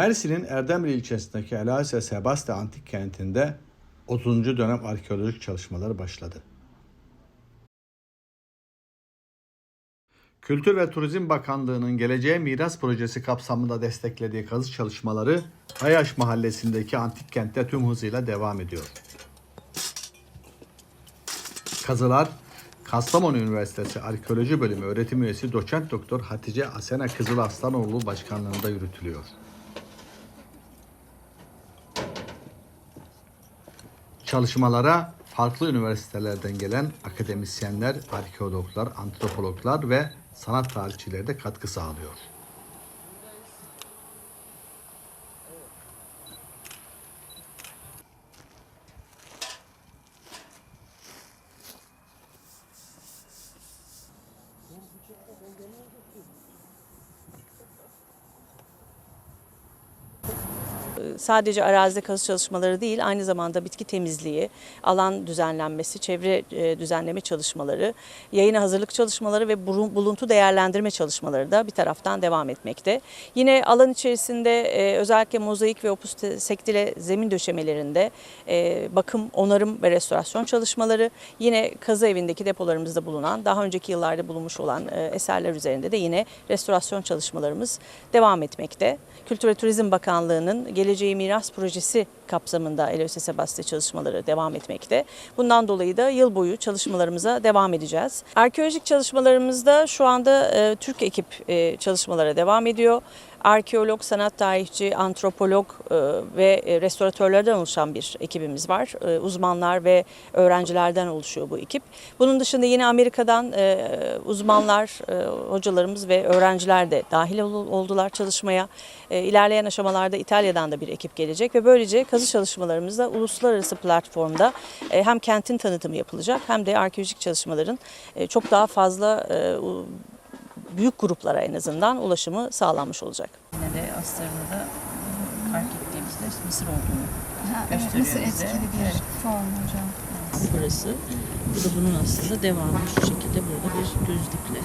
Mersin'in Erdemli ilçesindeki Elase Sebaste Antik Kenti'nde 30. dönem arkeolojik çalışmaları başladı. Kültür ve Turizm Bakanlığı'nın Geleceğe Miras Projesi kapsamında desteklediği kazı çalışmaları Ayaş Mahallesi'ndeki antik kentte tüm hızıyla devam ediyor. Kazılar Kastamonu Üniversitesi Arkeoloji Bölümü öğretim üyesi doçent doktor Hatice Asena Kızıl Aslanoğlu başkanlığında yürütülüyor. Çalışmalara farklı üniversitelerden gelen akademisyenler, arkeologlar, antropologlar ve sanat tarihçileri de katkı sağlıyor. Sadece arazide kazı çalışmaları değil, aynı zamanda bitki temizliği, alan düzenlenmesi, çevre e, düzenleme çalışmaları, yayına hazırlık çalışmaları ve buluntu değerlendirme çalışmaları da bir taraftan devam etmekte. Yine alan içerisinde e, özellikle mozaik ve opus sektile zemin döşemelerinde e, bakım, onarım ve restorasyon çalışmaları, yine kazı evindeki depolarımızda bulunan, daha önceki yıllarda bulunmuş olan eserler üzerinde de yine restorasyon çalışmalarımız devam etmekte. Kültür ve Turizm Bakanlığı'nın Geleceği Miras Projesi kapsamında LÖS Sebaste çalışmaları devam etmekte. Bundan dolayı da yıl boyu çalışmalarımıza devam edeceğiz. Arkeolojik çalışmalarımızda şu anda e, Türk ekip e, çalışmalara devam ediyor. Arkeolog, sanat tarihçi, antropolog e, ve e, restoratörlerden oluşan bir ekibimiz var. E, Uzmanlar ve öğrencilerden oluşuyor bu ekip. Bunun dışında yine Amerika'dan uzmanlar, hocalarımız ve öğrenciler de dahil ol- oldular çalışmaya. İlerleyen aşamalarda İtalya'dan da bir ekip gelecek ve böylece çalışmalarımızda uluslararası platformda e, hem kentin tanıtımı yapılacak hem de arkeolojik çalışmaların e, çok daha fazla e, büyük gruplara en azından ulaşımı sağlanmış olacak. Yine de astarında e, fark ettiğimizde Mısır olduğunu Ha, evet, bize. etkili bir Evet. form hocam. burası. Bu da bunun aslında devamı. Şu şekilde burada bir düz diple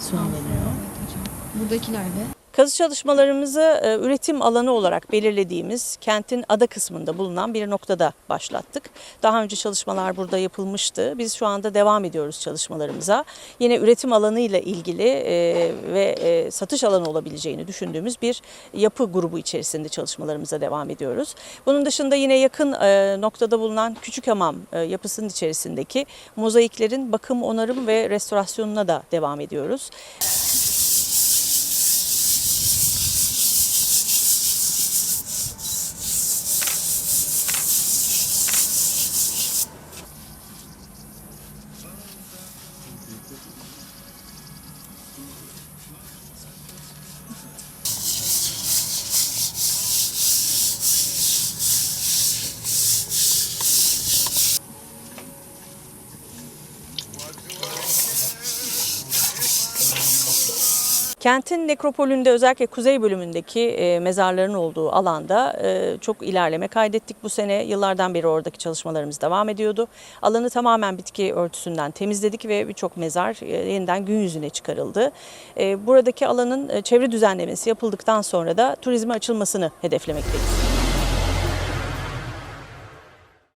sonlanıyor. Evet hocam. Buradakiler de. Kazı çalışmalarımızı e, üretim alanı olarak belirlediğimiz kentin ada kısmında bulunan bir noktada başlattık. Daha önce çalışmalar burada yapılmıştı. Biz şu anda devam ediyoruz çalışmalarımıza. Yine üretim alanı ile ilgili e, ve e, satış alanı olabileceğini düşündüğümüz bir yapı grubu içerisinde çalışmalarımıza devam ediyoruz. Bunun dışında yine yakın noktada bulunan Küçük Hamam yapısının içerisindeki mozaiklerin bakım, onarım ve restorasyonuna da devam ediyoruz. Kentin nekropolünde özellikle kuzey bölümündeki e, mezarların olduğu alanda e, çok ilerleme kaydettik bu sene. Yıllardan beri oradaki çalışmalarımız devam ediyordu. Alanı tamamen bitki örtüsünden temizledik ve birçok mezar e, yeniden gün yüzüne çıkarıldı. Buradaki alanın çevre düzenlemesi yapıldıktan sonra da turizme açılmasını hedeflemekteyiz.